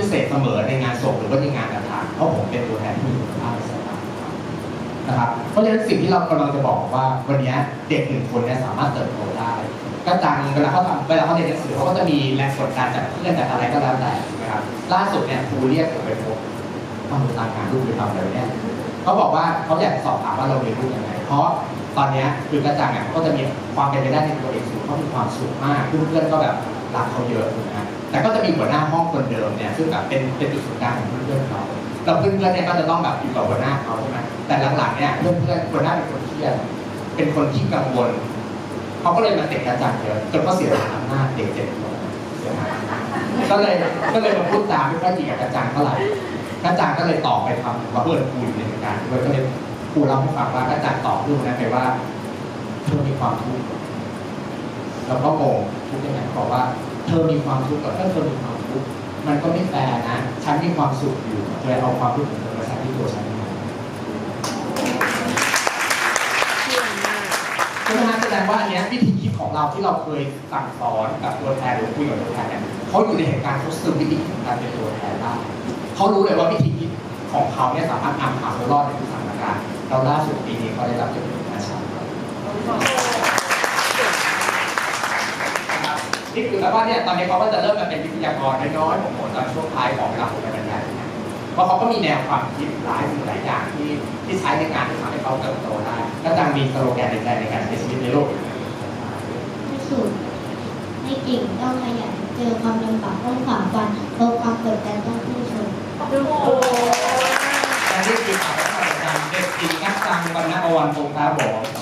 พิเศษเสมอในงานศพหรือว่าในงานต่างๆเพราะผมเป็นตัวแทนที่มีคุณภาพในสายตาของเขานะครับเพราะฉะนั้นสิ่งที่เรากำลังจะบอกว่าวันนี้เด็กหนึ่งคนเนี่ยสามารถเติบโตได้ ก็จังเวลาเขาทำเวลาเขาเรียนหนังสือเขาก็จะมีแรงกดดันจากเพื่อนจากอะไรก็แล้วแต่นะครับล่าสุดเนี่ยครูเรียกผมไปพบทำตามงานลูกไปทำอะไรเนี่ยเขาบอกว่าเขาอยากสอบถามว่าเราเรียนรู้ยังไงเพราะ ตอนนี้คือกระจังเนี่ยก็จะมีความเป็นไปได้ในตัวเองสูงเขามีความสุขมากเพื่อนๆก็แบบรักเขาเยอะนะแต่ก็จะมีหัวหน้าห้องคนเดิมเนี่ยซึ่งแบบเป็นเป็นจุดศูนย์กลางของเพื่อนๆเขาแล้วเพื่อนๆเนี่ยก็จะต้องแบบอยู่กับหัวหน้าเขาใช่ไหมแต่หลังๆเนี่ยเพื่อนๆหัวหน้าเป็นคนเครียดเป็นคนที่กังวลเขาก็เลยมาเตะกระจังเยอะจนเขาเสียอำนาจเด็กเจ็ดคนเสียหายก็เลยก็เลยมาพูดจาไม่ค่อยดีกับกระจังเท่าไหร่กระจังก็เลยตอบไปทำมาเปิดครูอยู่ในการด้วยก็เลย ครูเล่าให้ฟังว่ากระจังตอบลูกนั้นไปว่าเธอมีความทุกข์เราก็โงงทุกข์ยังไงเขาบอกว่าเธอมีความทุกข์กับถ้าเธอมีความทุกข์มันก็ไม่แฟร์นะ ฉันมีความสุขอยู่เธอเอาความทุกข์ของเธอมาใส่ที่ตัวฉันเยี่ยมมากเพราะฉะนั้นแสดงว่าอันนี้วิธีคิดของเราที่เราเคยสั่งสอนกับตัวแทนหรือคุยกับตัวแทนเนี่ยเขาอยู่ในเหตุการณ์เขาซึมวิธีของการเป็นตัวแทนได้เขารู้เลยว่าวิธีคิดของเขาเนี่ยสามารถนำพาเขารอดในทุกสถานการณ์ เราล่าสุดปีนี้เขาได้รับจุดเป็นอาชาครับนะครับนี่คือแล้วว่าเนี่ยตอนนี้เขาก็จะเริ่มมาเป็นวิทยากรน้อยๆของผมตอนช่วงท้ายของเวลาผมไปบรรยายเนี่ยเพราะเขาก็มีแนวความคิดหลายสิ่งหลายอย่างที่ที่ใช้ในการที่ทำให้เขาเติบโตได้ก็จังมีสโลแกนในใจในการใช้ชีวิตในโลกไม่สุดไม่เก่งต้องขยันเจอความลำบากต้องฝ่าฟันเจอความกดดันต้องสู้ชน วสารเด็กจริงนักจังวรรณอวันคงตาบอก